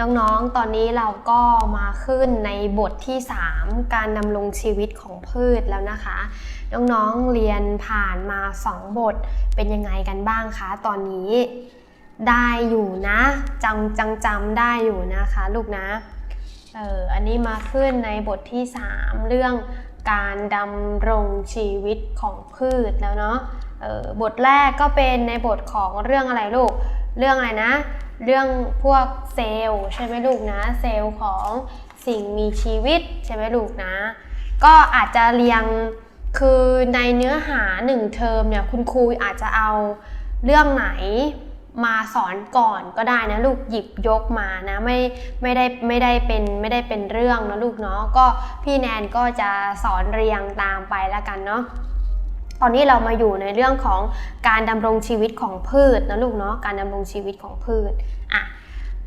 น้องๆ ตอนนี้เราก็มาขึ้นในบทที่ 3 การดำรงชีวิตของพืชแล้วนะคะ น้องๆ เรียนผ่านมา 2 บทเป็นยังไงกันบ้างคะ ตอนนี้ได้อยู่นะจำจังจำได้อยู่นะคะลูกนะเอออันนี้มาขึ้นในบทที่ 3 เรื่องการดำรงชีวิตของพืชแล้วเนาะออบทแรกก็เป็นในบทของเรื่องอะไรลูก เรื่องอะไรนะ เรื่องพวกเซลล์ใช่ไหมลูกนะ เซลล์ของสิ่งมีชีวิตใช่ไหมลูกนะ ก็อาจจะเรียงคือในเนื้อหาหนึ่งเทอมเนี่ยคุณครูอาจจะเอาเรื่องไหนมาสอนก่อนก็ได้นะลูกหยิบยกมานะไม่ไม่ได้ไม่ได้เป็นไม่ได้เป็นเรื่องนะลูกเนาะก็พี่แนนก็จะสอนเรียงตามไปแล้วกันเนาะ ตอนนี้เรามาอยู่ในเรื่องของการดำรงชีวิตของพืชนะลูกเนาะการดำรงชีวิตของพืชอะ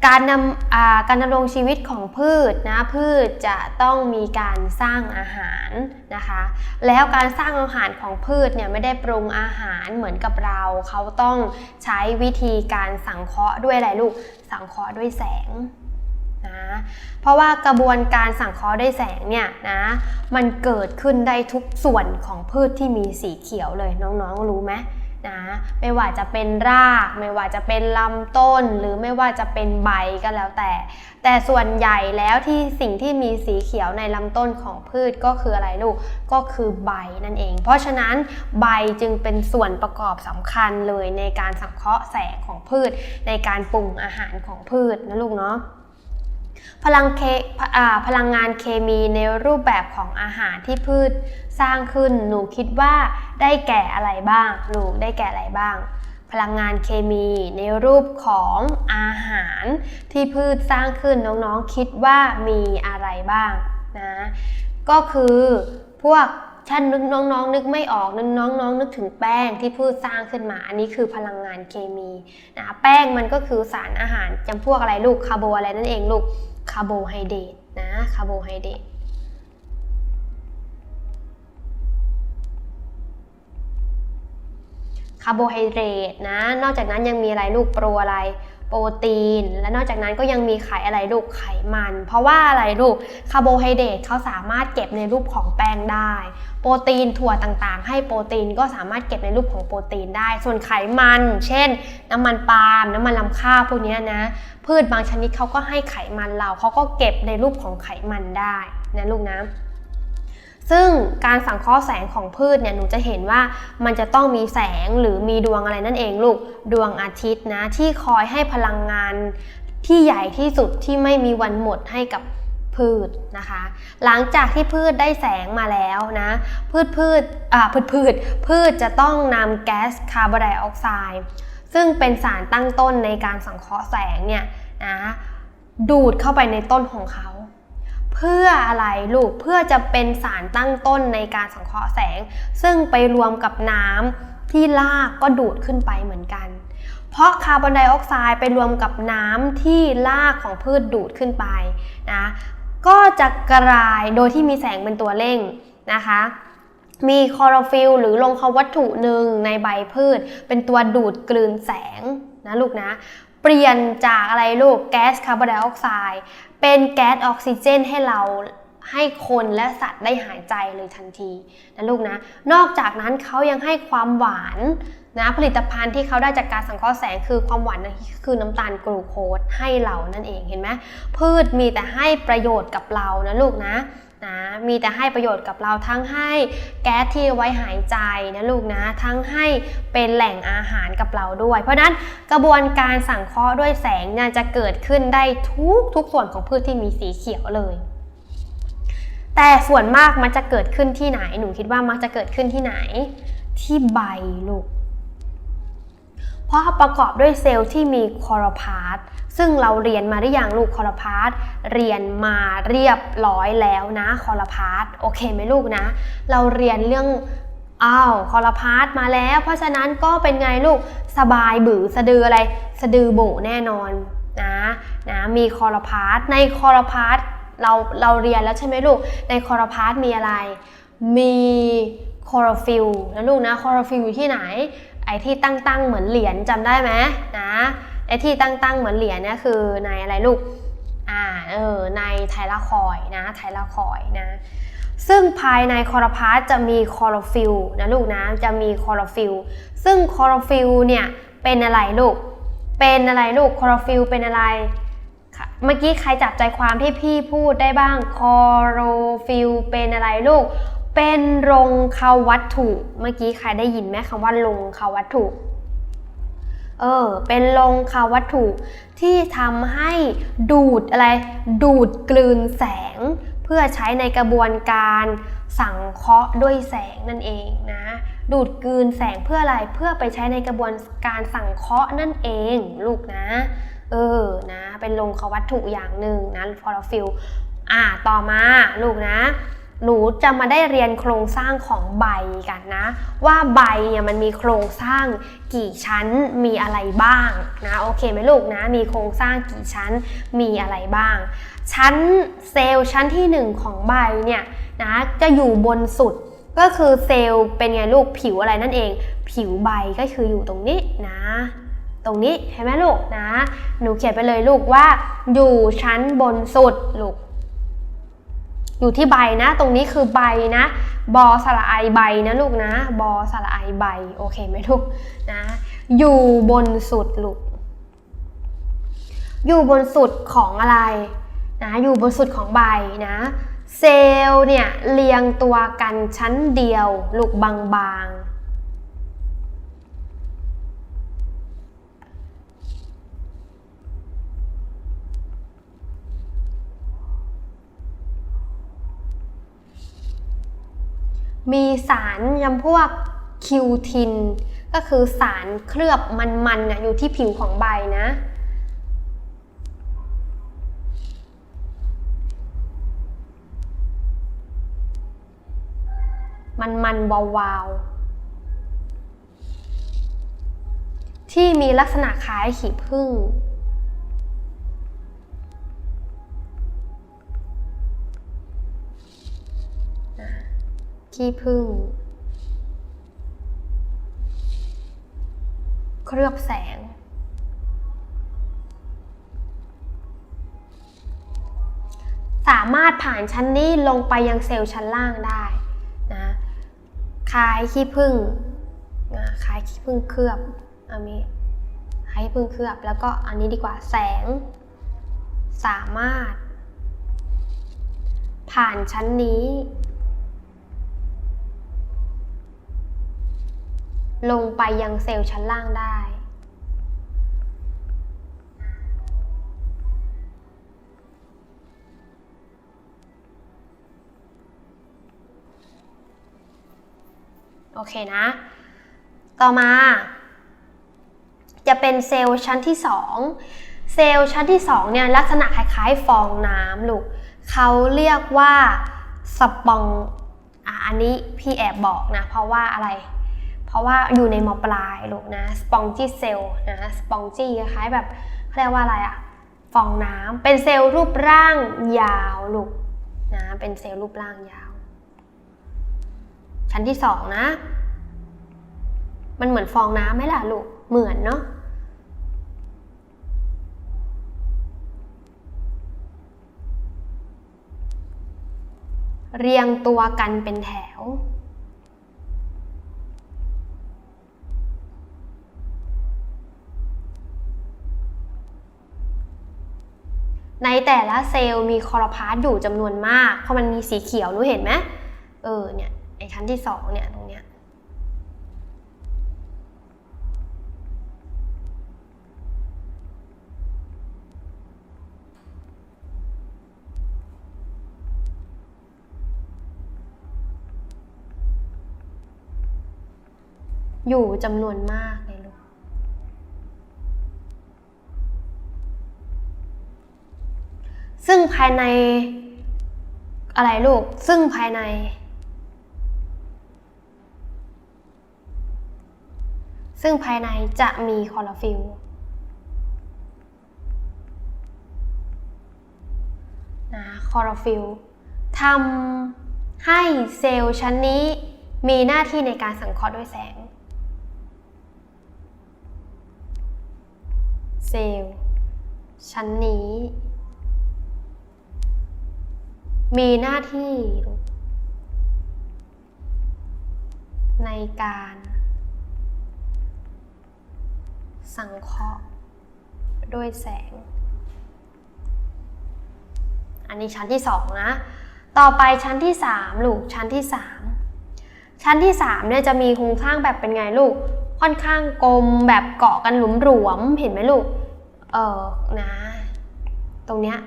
การนำการดำรงชีวิตของพืชนะพืชจะต้องมีการสร้างอาหารนะคะ แล้วการสร้างอาหารของพืชเนี่ยไม่ได้ปรุงอาหารเหมือนกับเราเขาต้องใช้วิธีการสังเคราะห์ด้วยอะไรลูกสังเคราะห์ด้วยแสง นะเพราะว่ากระบวนการสังเคราะห์ด้วยแสงเนี่ยนะมันเกิดขึ้นได้ทุกส่วนของพืชที่มีสีเขียวเลยน้องๆรู้ไหมนะไม่ว่าจะเป็นราก ไม่ว่าจะเป็นลำต้น หรือไม่ว่าจะเป็นใบก็แล้วแต่ แต่ส่วนใหญ่แล้วที่สิ่งที่มีสีเขียวในลำต้นของพืชก็คืออะไรลูกก็คือใบนั่นเอง เพราะฉะนั้นใบจึงเป็นส่วนประกอบสำคัญเลยในการสังเคราะห์แสงของพืช ในการปรุงอาหารของพืชนะลูกเนาะ พลังเคพลังงานเคมีในรูปแบบของอาหารที่พืชสร้างขึ้น หนูคิดว่าได้แก่อะไรบ้าง ลูกได้แก่อะไรบ้าง พลังงานเคมีในรูปของอาหารที่พืชสร้างขึ้นน้องๆคิดว่ามีอะไรบ้างนะ ก็คือพวกท่านนึกน้องๆ นึกไม่ออกนึกน้องๆนึกถึงแป้งที่พืชสร้างขึ้นมา อันนี้คือพลังงานเคมีนะแป้งมันก็คือสารอาหารจำพวกอะไรลูกคาร์โบอะไรนั่นเองลูก คาร์โบไฮเดรตนะคาร์โบไฮเดรตคาร์โบไฮเดรตนะ นอกจากนั้นยังมีอะไรลูกโปรอะไร โปรตีน และนอกจากนั้นก็ยังมีไขอะไรลูกไขมัน เพราะว่าอะไรลูกคาร์โบไฮเดรตเขาสามารถเก็บในรูปของแป้งได้ โปรตีนถั่วต่างๆ ให้โปรตีนก็สามารถเก็บในรูปของโปรตีนได้ ส่วนไขมัน เช่น น้ำมันปาล์มน้ำมันลำข้าวพวกนี้นะพืชบางชนิดเขาก็ให้ไขมันเราเขาก็เก็บในรูปของไขมันได้นะลูกนะ ซึ่งการสังเคราะห์แสงของพืชเนี่ยหนูจะเห็นว่ามันจะต้องมีแสงหรือมีดวงอะไรนั่นเองลูกดวงอาทิตย์นะที่คอยให้พลังงานที่ใหญ่ที่สุดที่ไม่มีวันหมดให้กับพืชนะคะ หลังจากที่พืชได้แสงมาแล้วนะ พืชพืชอ่าพืชพืชพืชจะต้องนำแก๊สคาร์บอนไดออกไซด์ซึ่งเป็นสารตั้งต้นในการสังเคราะห์แสงเนี่ยนะดูดเข้าไปในต้นของเขา เพื่ออะไรลูกเพื่อจะเป็นสารตั้งต้นในการสังเคราะห์แสง ซึ่งไปรวมกับน้ำที่รากก็ดูดขึ้นไปเหมือนกัน เพราะคาร์บอนไดออกไซด์ไปรวมกับน้ำที่รากของพืชดูดขึ้นไปนะก็จะกลายโดยที่มีแสงเป็นตัวเร่งนะคะมีคลอโรฟิลหรือลงควัตถุหนึ่งในใบพืช เป็นตัวดูดกลืนแสงนะลูกนะ เปลี่ยนจากอะไรลูกแก๊สคาร์บอนไดออกไซด์เป็นแก๊สออกซิเจนให้เราให้คนและสัตว์ได้หายใจเลยทันทีนะลูกนะ นอกจากนั้นเขายังให้ความหวานนะผลิตภัณฑ์ที่เขาได้จากการสังเคราะห์แสงคือความหวานนะคือน้ำตาลกลูโคสให้เรานั่นเองเห็นไหมพืชมีแต่ให้ประโยชน์กับเรานะลูกนะ นะมีแต่ให้ประโยชน์กับเราทั้งให้แก๊สที่ไว้หายใจนะลูกนะ ทั้งให้เป็นแหล่งอาหารกับเราด้วย เพราะนั้นกระบวนการสังเคราะห์ด้วยแสงเนี่ยจะเกิดขึ้นได้ทุกทุกส่วนของพืชที่มีสีเขียวเลย แต่ส่วนมากมันจะเกิดขึ้นที่ไหนหนูคิดว่ามักจะเกิดขึ้นที่ไหน ที่ใบลูก เพราะประกอบด้วยเซลล์ที่มีคลอโรพลาสต์ ซึ่งเราเรียนมาหรือยังลูกคอโรพลาสต์เรียนมาเรียบร้อยแล้วนะคอโรพลาสต์โอเคไหมลูกนะ เราเรียนเรื่องอ้าวคอโรพลาสต์มาแล้ว เพราะฉะนั้นก็เป็นไงลูกสบายบือสะดืออะไร สะดือโบแน่นอนนะนะมีคอโรพลาสต์ในคอโรพลาสต์เราเราเรียนแล้วใช่ไหมลูกในคอโรพลาสต์มีอะไร มีคอโรฟิลนะลูกนะคอโรฟิลอยู่ที่ไหน ไอ้ที่ตั้งตั้งๆเหมือนเหรียญจำได้ไหมนะ ไอ้ที่ตั้งตั้งๆเหมือนเหรียญเนี่ยคือในอะไรลูก อ่า เออ ในไทลาคอยนะ ไทลาคอยนะ ซึ่งภายในคอโรพลาสจะมีคอโรฟิลนะลูกนะ จะมีคอโรฟิลซึ่งคอโรฟิลเนี่ยเป็นอะไรลูก เป็นอะไรลูก คอโรฟิลเป็นอะไร เมื่อกี้ใครจับใจความที่พี่พูดได้บ้าง คอโรฟิลเป็นอะไรลูก เป็นรงคาวัตถุ เมื่อกี้ใครได้ยินไหมคำว่ารงคาวัตถุ เออ เป็นโรงคาวัตถุที่ทำให้ดูดอะไร ดูดกลืนแสง เพื่อใช้ในกระบวนการสังเคราะห์ด้วยแสงนั่นเองนะ ดูดกลืนแสงเพื่ออะไร เพื่อไปใช้ในกระบวนการสังเคราะห์นั่นเองลูกนะ เออ นะ เป็นโลงควัตถุอย่างหนึ่งนะ คลอโรฟิลล์อ่า ต่อมาลูกนะ หนูจะมาได้เรียนโครงสร้างของใบกันนะ ว่าใบเนี่ยมันมีโครงสร้างกี่ชั้นมีอะไรบ้างนะโอเคไหมลูกนะมีโครงสร้างกี่ชั้นมีอะไรบ้าง ชั้นเซลล์ชั้นที่ 1 ของใบเนี่ยนะจะอยู่บนสุดก็คือเซลล์เป็นไงลูกผิวอะไรนั่นเอง ผิวใบก็คืออยู่ตรงนี้นะ ตรงนี้เห็นไหมลูกนะ หนูเขียนไปเลยลูกว่าอยู่ชั้นบนสุดลูก อยู่ที่ใบนะ ตรงนี้คือใบนะ บอสระไอใบนะลูกนะ บอสระไอใบ โอเคไหมลูกนะ อยู่บนสุดลูก อยู่บนสุดของอะไรนะ อยู่บนสุดของใบนะ เซลล์เนี่ยเรียงตัวกันชั้นเดียว ลูกบางๆ มีสารยำพวกคิวทิน ก็คือสารเคลือบมันๆนะอยู่ที่ผิวของใบนะ มันมันวาวาวๆที่มีลักษณะคล้ายขีผึ้ง ขี้ผึ้งเคลือบแสง สามารถผ่านชั้นนี้ลงไปยังเซลล์ชั้นล่างได้นะคลายขี้ผึ้งนะคลายขี้ผึ้งเคลือบอันนี้คลายขี้ผึ้งเคลือบ แล้วก็อันนี้ดีกว่าแสง สามารถ ผ่านชั้นนี้ ลงไปยังเซลล์ชั้นล่างได้ โอเคนะ ต่อมา จะเป็นเซลล์ชั้นที่2เซลล์ชั้นที่2เนี่ยลักษณะคล้ายๆฟองน้ำลูกเขาเรียกว่าสปองอะอันนี้พี่แอบบอกนะ เพราะว่าอะไร เพราะว่าอยู่ในมปลายลูกนะสปองจี้เซลล์นะสปองจี้คล้ายแบบเขาเรียกว่าอะไรอะฟองน้ำเป็นเซลล์รูปร่างยาวลูกนะเป็นเซลล์รูปร่างยาว ชั้นที่สองนะ มันเหมือนฟองน้ำไหมล่ะลูกเหมือนเนาะเรียงตัวกันเป็นแถว ในแต่ละเซลล์มีคลอโรพลาสต์อยู่จำนวนมากเพราะมันมีสีเขียวหนูเห็นไหมเออเนี่ยไอ้ชั้นที่สองเนี่ยตรงเนี้ยอยู่จำนวนมาก งภายใน อะไรลูก ซึ่งภายใน ซึ่งภายในจะมีคลอโรฟิลนะคลอโรฟิลทำให้เซลล์ชั้นนี้มีหน้าที่ในการสังเคราะห์ด้วยแสง เซลล์ชั้นนี้ มีหน้าที่ ในการ สังเคราะห์ด้วยแสง อันนี้ชั้นที่สองนะ ต่อไปชั้นที่สามลูกชั้นที่สามชั้นที่สามเนี่ยจะมีโครงสร้างแบบเป็นไงลูก ค่อนข้างกลมแบบเกาะกันหลุมหลวมเห็นไหมลูก เออนะ ตรงเนี้ย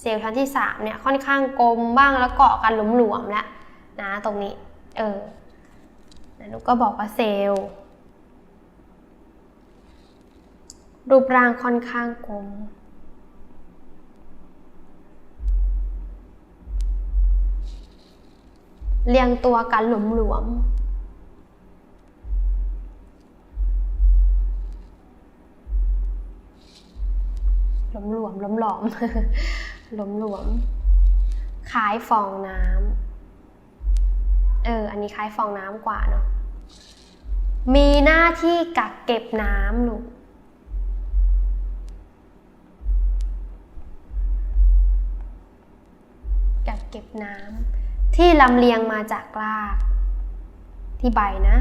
เซลล์ชั้นที่สามเนี่ยค่อนข้างกลมบ้างแล้วเกาะกันหลวมๆแล้วนะตรงนี้ เออนะลูก็บอกว่าเซลล์รูปร่างค่อนข้างกลม เรียงตัวกันหลวมๆหลวมหลวมหลวมหลอม หลมหลวมคล้ายฟองน้ำเออ อันนี้คล้ายฟองน้ำกว่าเนาะ มีหน้าที่กักเก็บน้ำลูก กักเก็บน้ำที่ลำเลียงมาจากราก ที่ใบนะ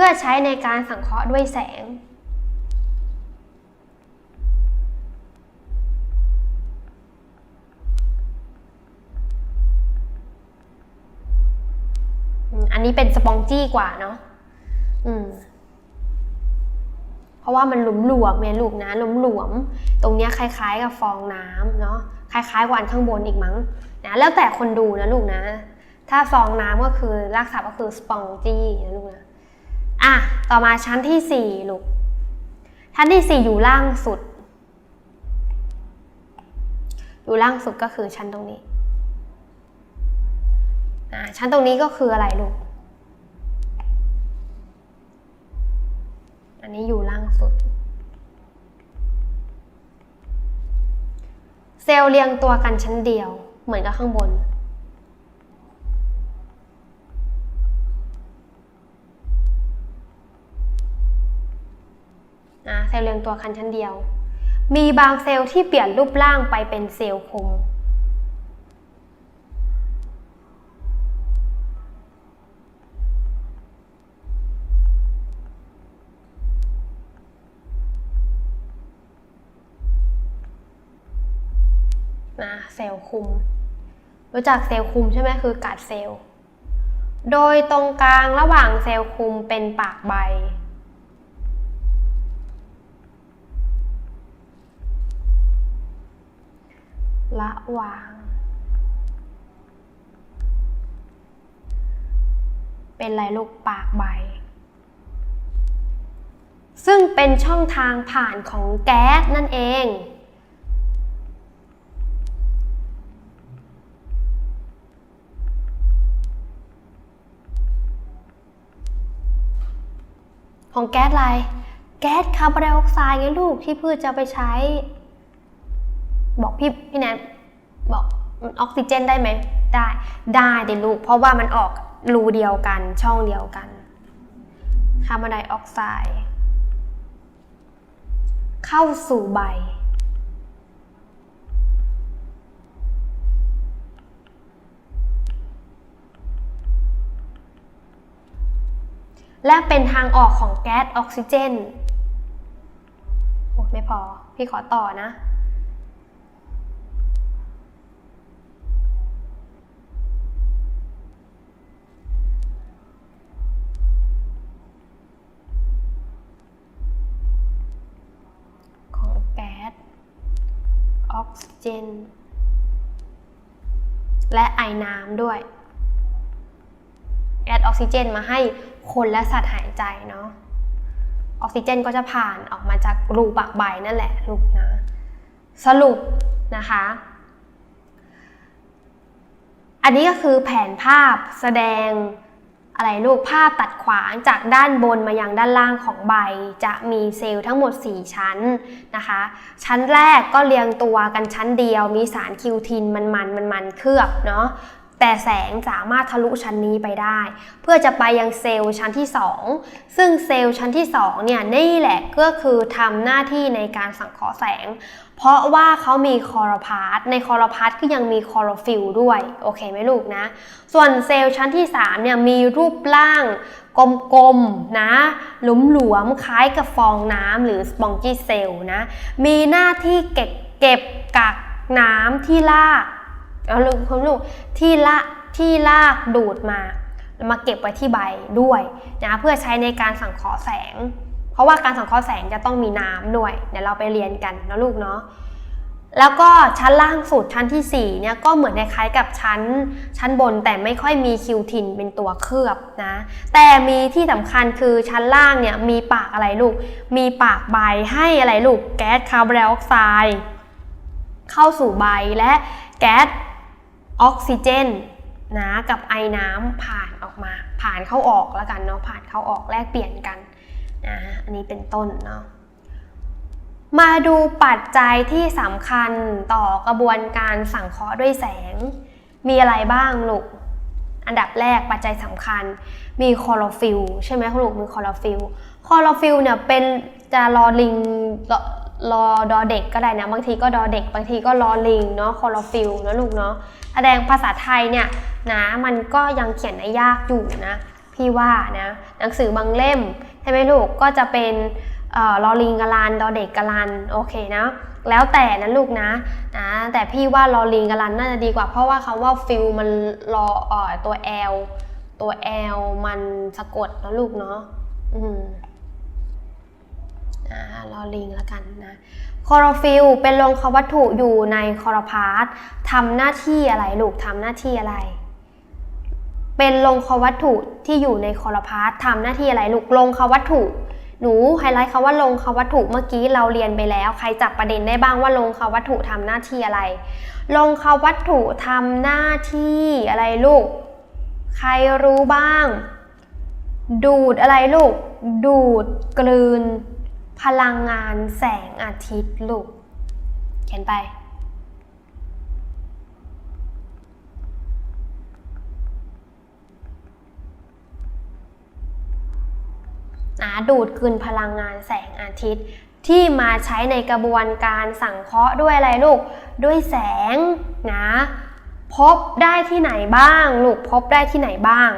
พื่อใช้ในการสังเคราะห์ด้วยแสง อันนี้เป็นสปองจี้กว่าเนาะอืมเพราะว่ามันหลุมหลวมเนี่ยลูกนะหลุมหลวม ตรงเนี้ยคล้าย ๆ กับฟองน้ำเนาะคล้ายๆกว่าอันข้างบนอีกมั้งนะแล้วแต่คนดูนะลูกนะ ถ้าฟองน้ำก็คือรากศัพท์ก็คือสปองจี้นะลูกนะ อะ ต่อมาชั้นที่สี่ลูก ชั้นที่สี่อยู่ล่างสุด อยู่ล่างสุดก็คือชั้นตรงนี้อ่าชั้นตรงนี้ก็คืออะไรลูก อันนี้อยู่ล่างสุด เซลล์เรียงตัวกันชั้นเดียว เหมือนกับข้างบน เรียงตัวกันชั้นเดียว มีบางเซลล์ที่เปลี่ยนรูปร่างไปเป็นเซลล์คุม นะเซลล์คุม รู้จักเซลล์คุมใช่ไหมคือกาดเซลล์ โดยตรงกลางระหว่างเซลล์คุมเป็นปากใบ ระวาง เป็นลายลูกปากใบ ซึ่งเป็นช่องทางผ่านของแก๊สนั่นเองของแก๊สอะไร แก๊สคาร์บอนไดออกไซด์ไงลูกที่พืชจะไปใช้ บอกพี่พี่แนนบอกมันออกซิเจนได้ไหมได้ได้ดิลูกเพราะว่ามันออกรูเดียวกันช่องเดียวกันคาร์บอนไดออกไซด์เข้าสู่ใบ และเป็นทางออกของแก๊สออกซิเจนโอ้ไม่พอ พี่ขอต่อนะ เจน และไอน้ำด้วยแอดออกซิเจนมาให้คนและสัตว์หายใจเนาะออกซิเจนก็จะผ่านออกมาจากรูปากใบนั่นแหละลูกนะ สรุปนะคะ อันนี้ก็คือแผนภาพแสดง อะไรลูกภาพตัดขวางจากด้านบนมายังด้านล่างของใบ จะมีเซลล์ทั้งหมด 4 ชั้นนะคะ ชั้นแรกก็เรียงตัวกันชั้นเดียว มีสารคิวทินมันมันมันมันเคลือบเนาะ แต่แสงสามารถทะลุชั้นนี้ไปได้ เพื่อจะไปยังเซลล์ชั้นที่ 2 ซึ่งเซลล์ชั้นที่2เนี่ยนี่แหละก็คือทำหน้าที่ในการสังเคราะห์แสง เพราะว่าเขามีคลอโรพลาสต์ในคลอโรพลาสต์ก็ยังมีคลอโรฟิลล์ด้วย โอเคไหมลูกนะ ส่วนเซลล์ชั้นที่3เนี่ยมีรูปร่างกลมๆนะหลุมๆคล้ายกับฟองน้ำหรือสปองจี้เซลล์นะ มีหน้าที่เก็บเก็บกักน้ำที่ราก เอาลูกคุณลูกที่ละที่รากดูดมา มาเก็บไว้ที่ใบด้วยนะเพื่อใช้ในการสังเคราะห์แสง เพราะว่าการสังเคราะห์แสงจะต้องมีน้ำด้วย เดี๋ยวเราไปเรียนกันนะลูกเนาะแล้วก็ชั้นล่างสุดชั้นที่4เนี่ยก็เหมือนคล้ายกับชั้น ชั้นบนแต่ไม่ค่อยมีคิวทินเป็นตัวเคลือบนะ แต่มีที่สำคัญคือชั้นล่างเนี่ยมีปากอะไรลูก มีปากใบให้อะไรลูก แก๊สคาร์บอนไดออกไซด์เข้าสู่ใบและแก๊ส ออกซิเจนนะกับไอน้ำผ่านออกมา ผ่านเข้าออกแล้วกันเนาะผ่านเข้าออกแลกเปลี่ยนกันนะอันนี้เป็นต้นเนาะมาดูปัจจัยที่สำคัญต่อกระบวนการสังเคราะห์ด้วยแสง มีอะไรบ้างลูก อันดับแรกปัจจัยสำคัญ มีคลอโรฟิลใช่ไหมลูกมีคลอโรฟิลคลอโรฟิลเนี่ยเป็นจะรอลิงรอรอดอเด็กก็ได้นะ บางทีก็ดอเด็ก บางทีก็รอลิงเนาะคลอโรฟิลนะลูกเนาะ แสดงภาษาไทยเนี่ยนะมันก็ยังเขียนได้ยากอยู่นะ พี่ว่านะหนังสือบางเล่มใช่ไหมลูกก็จะเป็นออลอลิงกะลันดอเด็กกะลันโอเคนะแล้วแต่นะลูกนะนะแต่พี่ว่าลอลิงกะลันน่าจะดีกว่า เพราะว่าคำว่าฟิลมันรออ่อตัว L ตัว L มันสะกดนะลูกเนาะอืมอ่าลอลิงล้วกันนะ คลอโรฟิลเป็นโลหะวัตถุอยู่ในคลอโรพาสต์ทำหน้าที่อะไรลูกทำหน้าที่อะไร เป็นลงควัตถุที่อยู่ในคลอโรพาสต์ทำหน้าที่อะไรลูกลงควัตถุหนูไฮไลท์คำว่าลงควัตถุเมื่อกี้เราเรียนไปแล้ว ใครจับประเด็นได้บ้างว่าลงควัตถุทำหน้าที่อะไร ลงควัตถุทำหน้าที่อะไรลูก ใครรู้บ้าง ดูดอะไรลูก ดูดกลืน พลังงานแสงอาทิตย์ลูก เขียนไปนะดูดคืนพลังงานแสงอาทิตย์ ที่มาใช้ในกระบวนการสังเคราะห์ด้วยอะไรลูก ด้วยแสงนะพบได้ที่ไหนบ้าง ลูกพบได้ที่ไหนบ้าง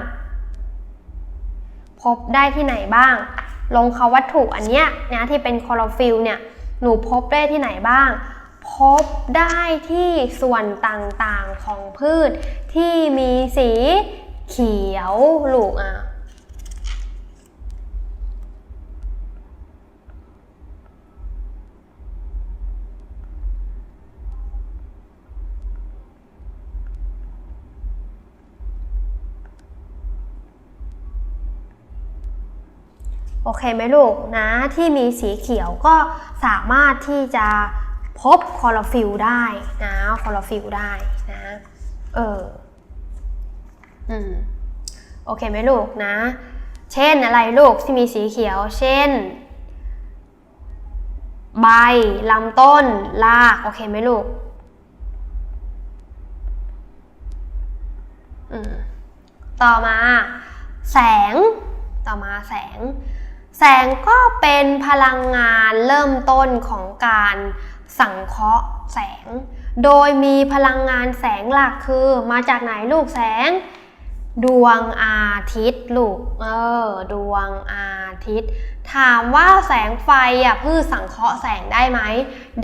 พบได้ที่ไหนบ้าง ลงคาวัตถุอันเนี้ยนะที่เป็นคลอโรฟิลเนี่ยหนูพบได้ที่ไหนบ้าง พบได้ที่ส่วนต่างๆของพืชที่มีสีเขียวลูกอะ เคไหมลูกนะที่มีสีเขียวก็สามารถที่จะพบคอโรฟิลได้นะคอโรฟิลได้นะเอออืมโอเคไหมลูกนะ เช่นอะไรลูกที่มีสีเขียว เช่น ใบลำต้นรากโอเคไหมลูกอืมต่อมาแสงต่อมาแสง แสงก็เป็นพลังงานเริ่มต้นของการสังเคราะห์แสง โดยมีพลังงานแสงหลักคือมาจากไหนลูกแสง ดวงอาทิตย์ลูก เออ ดวงอาทิตย์ ถามว่าแสงไฟอะพืชสังเคราะห์แสงได้ไหม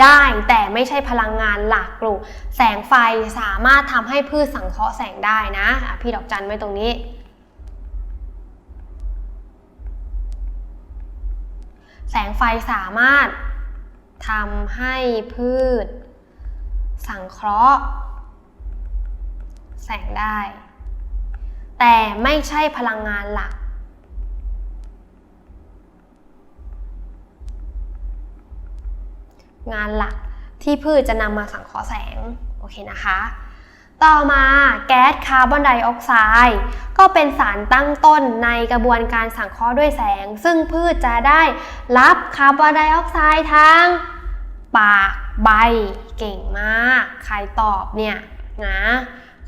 ได้แต่ไม่ใช่พลังงานหลักลูก แสงไฟสามารถทำให้พืชสังเคราะห์แสงได้นะ พี่ดอกจันไว้ตรงนี้ แสงไฟสามารถทำให้พืช สังเคราะห์ แสงได้ แต่ไม่ใช่พลังงานหลัก งานหลักที่พืชจะนำมาสังเคราะห์แสง โอเคนะคะ ต่อมาแก๊สคาร์บอนไดออกไซด์ก็เป็นสารตั้งต้นในกระบวนการสังเคราะห์ด้วยแสง ซึ่งพืชจะได้รับคาร์บอนไดออกไซด์ทางปากใบเก่งมาก ใครตอบเนี่ยนะ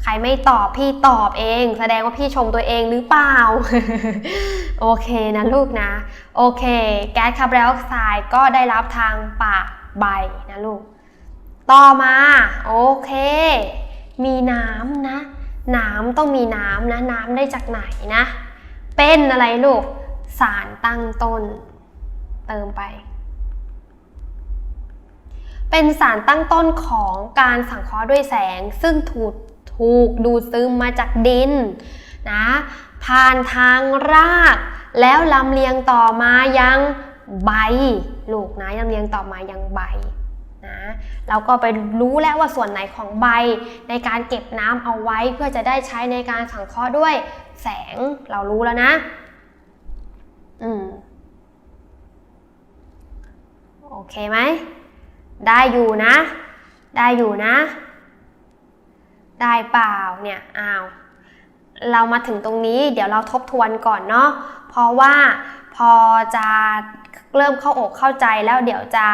ใครไม่ตอบพี่ตอบเอง แสดงว่าพี่ชมตัวเองหรือเปล่า โอเคนะลูกนะ โอเค แก๊สคาร์บอนไดออกไซด์ก็ได้รับทางปากใบนะลูก ต่อมา โอเค มีน้ำนะ น้ำต้องมีน้ำนะ น้ำได้จากไหนนะ เป็นอะไรลูก สารตั้งต้น เติมไป เป็นสารตั้งต้นของการสังเคราะห์ด้วยแสง ซึ่งถูกถูกดูดซึมมาจากดินนะผ่านทางราก แล้วลำเลียงต่อมายังใบ ลูกนะลำเลียงต่อมายังใบ นะเราก็ไปรู้แล้วว่าส่วนไหนของใบในการเก็บน้ำเอาไว้เพื่อจะได้ใช้ในการสังเคราะห์ด้วยแสงเรารู้แล้วนะ อืมโอเคไหม ได้อยู่นะ ได้อยู่นะ ได้เปล่าเนี่ยอ้าวเรามาถึงตรงนี้เดี๋ยวเราทบทวนก่อนเนาะเพราะว่าพอจะเริ่มเข้าอกเข้าใจแล้วเดี๋ยวจะ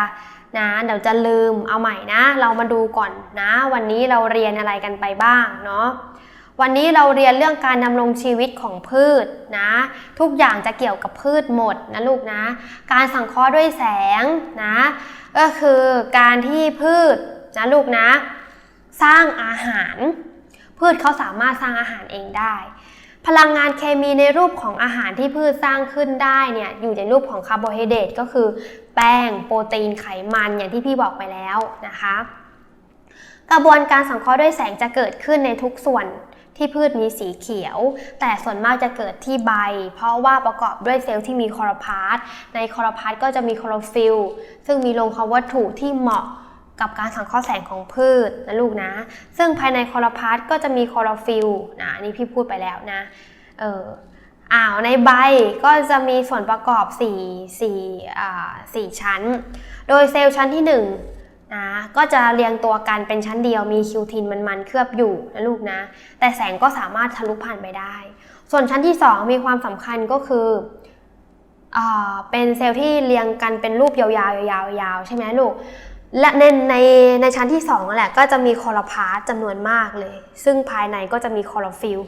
นะเดี๋ยวจะลืมเอาใหม่นะ เรามาดูก่อนนะ วันนี้เราเรียนอะไรกันไปบ้างเนาะวันนี้เราเรียนเรื่องการดำรงชีวิตของพืชนะ ทุกอย่างจะเกี่ยวกับพืชหมดนะลูกนะ การสังเคราะห์ด้วยแสงนะ ก็คือการที่พืชนะลูกนะ สร้างอาหาร พืชเขาสามารถสร้างอาหารเองได้ พลังงานเคมีในรูปของอาหารที่พืชสร้างขึ้นได้เนี่ยอยู่ในรูปของคาร์โบไฮเดรตก็คือ แป้ง โปรตีนไขมันอย่างที่พี่บอกไปแล้วนะคะ กระบวนการสังเคราะห์ด้วยแสงจะเกิดขึ้นในทุกส่วนที่พืชมีสีเขียว แต่ส่วนมากจะเกิดที่ใบ เพราะว่าประกอบด้วยเซลล์ที่มีคลอโรพลาสต์ในคลอโรพลาสต์ก็จะมีคลอโรฟิลซึ่งมีโลหะวัตถุที่เหมาะกับการสังเคราะห์แสงของพืชนะลูกนะ ซึ่งภายในคลอโรพลาสต์ก็จะมีคลอโรฟิลนะอันนี้พี่พูดไปแล้วนะเออ อ้าวในใบก็จะมีส่วนประกอบ4 4อ่า4ชั้น โดยเซลล์ชั้นที่1นะก็จะเรียงตัวกันเป็นชั้นเดียวมีคิวทินมันๆเคลือบอยู่นะลูกนะ แต่แสงก็สามารถทะลุผ่านไปได้ ส่วนชั้นที่ 2 มีความสำคัญก็คืออ่าเป็นเซลล์ที่เรียงกันเป็นรูปยาวๆยาวๆยาวๆใช่ไหมลูก และในในในชั้นที่2นั่นแหละก็จะมีคลอโรพาสจำนวนมากเลย ซึ่งภายในก็จะมีคลอโรฟิล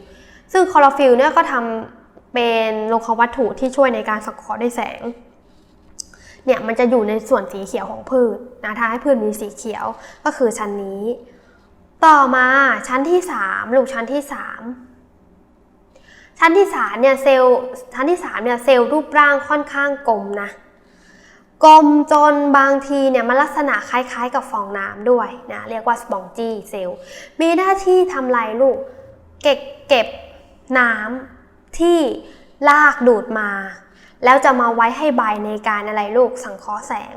ซึ่งคลอโรฟิลเนี่ยก็ทำ เป็นโลหะวัตถุที่ช่วยในการสังเคราะห์ด้วยแสงเนี่ยมันจะอยู่ในส่วนสีเขียวของพืชนะทำให้พืชมีสีเขียวก็คือชั้นนี้ ต่อมาชั้นที่ 3 ลูกชั้นที่ 3 ชั้นที่3เนี่ยเซลล์ชั้นที่3เนี่ยเซลล์รูปร่างค่อนข้างกลมนะกลมจนบางทีเนี่ยมันลักษณะคล้ายๆ กับฟองน้ำด้วยนะเรียกว่าสปองจี้เซลล์มีหน้าที่ทำลายลูกเก็บเก็บน้ำ ที่ลากดูดมา แล้วจะมาไว้ให้ใบในการอะไรลูกสังเคราะห์แสง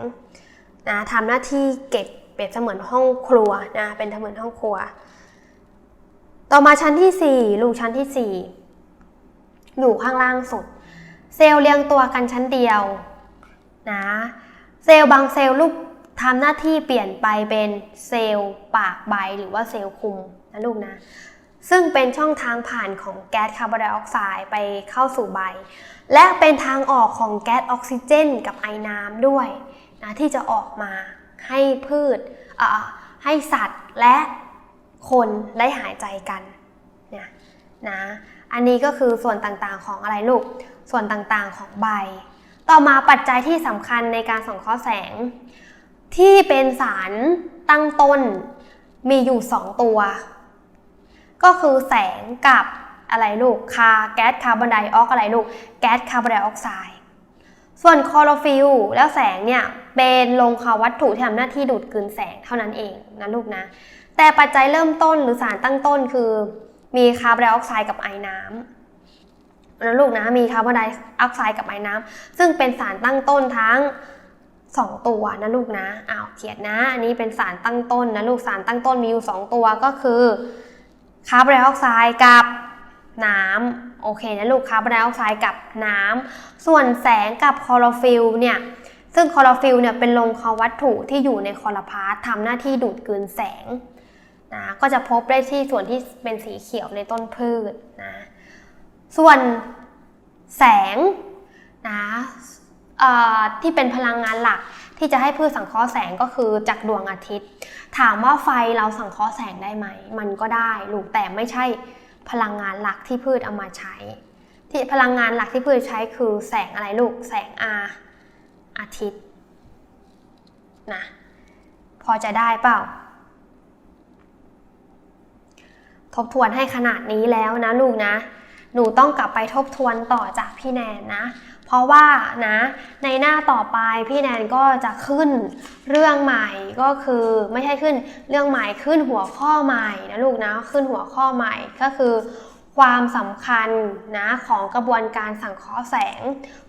นะทำหน้าที่เก็บเปรียบเสมือนห้องครัวนะเป็นเสมือนห้องครัว ต่อมาชั้นที่ 4 ลูกชั้นที่ 4 อยู่ข้างล่างสุด เซลล์เรียงตัวกันชั้นเดียวนะเซลล์บางเซลล์ลูกทำหน้าที่เปลี่ยนไปเป็นเซลล์ปากใบหรือว่าเซลล์คุมนะลูกนะ ซึ่งเป็นช่องทางผ่านของแก๊สคาร์บอนไดออกไซด์ไปเข้าสู่ใบ และเป็นทางออกของแก๊สออกซิเจน กับไอน้ำด้วยนะที่จะออกมาให้พืชเอ่อให้สัตว์และคนได้หายใจกันเนี่ยนะอันนี้ก็คือส่วนต่างๆของอะไรลูก ส่วนต่างๆของใบ ต่อมาปัจจัยที่สำคัญในการสังเคราะห์แสง ที่เป็นสารตั้งต้นมีอยู่ 2 ตัว ก็คือแสงกับอะไรลูกคาแก๊สคาร์บอนไดออกอะไรลูกแก๊สคาร์บอนไดออกไซด์ส่วนคลอโรฟิลล์แล้วแสงเนี่ยเป็นโลหะวัตถุที่ทำหน้าที่ดูดกลืนแสงเท่านั้นเองนะลูกนะ แต่ปัจจัยเริ่มต้นหรือสารตั้งต้นคือมีคาร์บอนไดออกไซด์กับไอน้ำนะลูกนะมีคาร์บอนไดออกไซด์กับไอน้ำซึ่งเป็นสารตั้งต้นทั้ง2ตัวนะลูกนะอ้าวเขียนนะ อันนี้เป็นสารตั้งต้นนะลูกสารตั้งต้นมีอยู่ 2 ตัวก็คือ คาร์บอนไดออกไซด์กับน้ำโอเคนะลูกคาร์บอนไดออกไซด์กับน้ำส่วนแสงกับคลอโรฟิลล์เนี่ยซึ่งคลอโรฟิลล์เนี่ยเป็นโลหะวัตถุที่อยู่ในคลอโรพลาสทำหน้าที่ดูดกลืนแสงนะก็จะพบได้ที่ส่วนที่เป็นสีเขียวในต้นพืชนะส่วนแสงนะ ที่เป็นพลังงานหลักที่จะให้พืชสังเคราะห์แสงก็คือจากดวงอาทิตย์ ถามว่าไฟเราสังเคราะห์แสงได้ไหม มันก็ได้ลูกแต่ไม่ใช่พลังงานหลักที่พืชเอามาใช้ ที่พลังงานหลักที่พืชใช้คือแสงอะไรลูกแสงอาอาทิตย์นะพอจะได้เปล่า ทบทวนให้ขนาดนี้แล้วนะลูกนะ หนูต้องกลับไปทบทวนต่อจากพี่แนนนะ เพราะว่านะในหน้าต่อไปพี่แนนก็จะขึ้นเรื่องใหม่ก็คือไม่ใช่ขึ้นเรื่องใหม่ขึ้นหัวข้อใหม่นะลูกนะขึ้นหัวข้อใหม่ก็คือความสำคัญนะของกระบวนการสังเคราะห์แสง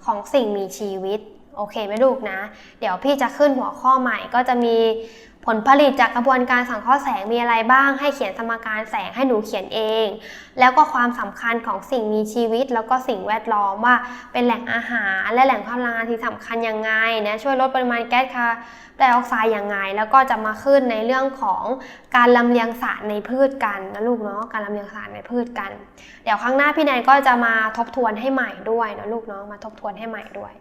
ของสิ่งมีชีวิต โอเคไหมลูกนะ เดี๋ยวพี่จะขึ้นหัวข้อใหม่ก็จะมี ผลผลิตจากกระบวนการสังเคราะห์แสงมีอะไรบ้าง ให้เขียนสมการแสงให้หนูเขียนเอง แล้วก็ความสำคัญของสิ่งมีชีวิต แล้วก็สิ่งแวดล้อมว่าเป็นแหล่งอาหาร และแหล่งพลังงานที่สำคัญยังไงนะช่วยลดปริมาณแก๊สคาร์บอนไดออกไซด์ยังไง แล้วก็จะมาขึ้นในเรื่องของการลำเลียงสารในพืชกันนะลูกเนาะการลำเลียงสารในพืชกัน เดี๋ยวครั้งหน้าพี่แนนก็จะมาทบทวนให้ใหม่ด้วยนะลูกเนาะมาทบทวนให้ใหม่ด้วย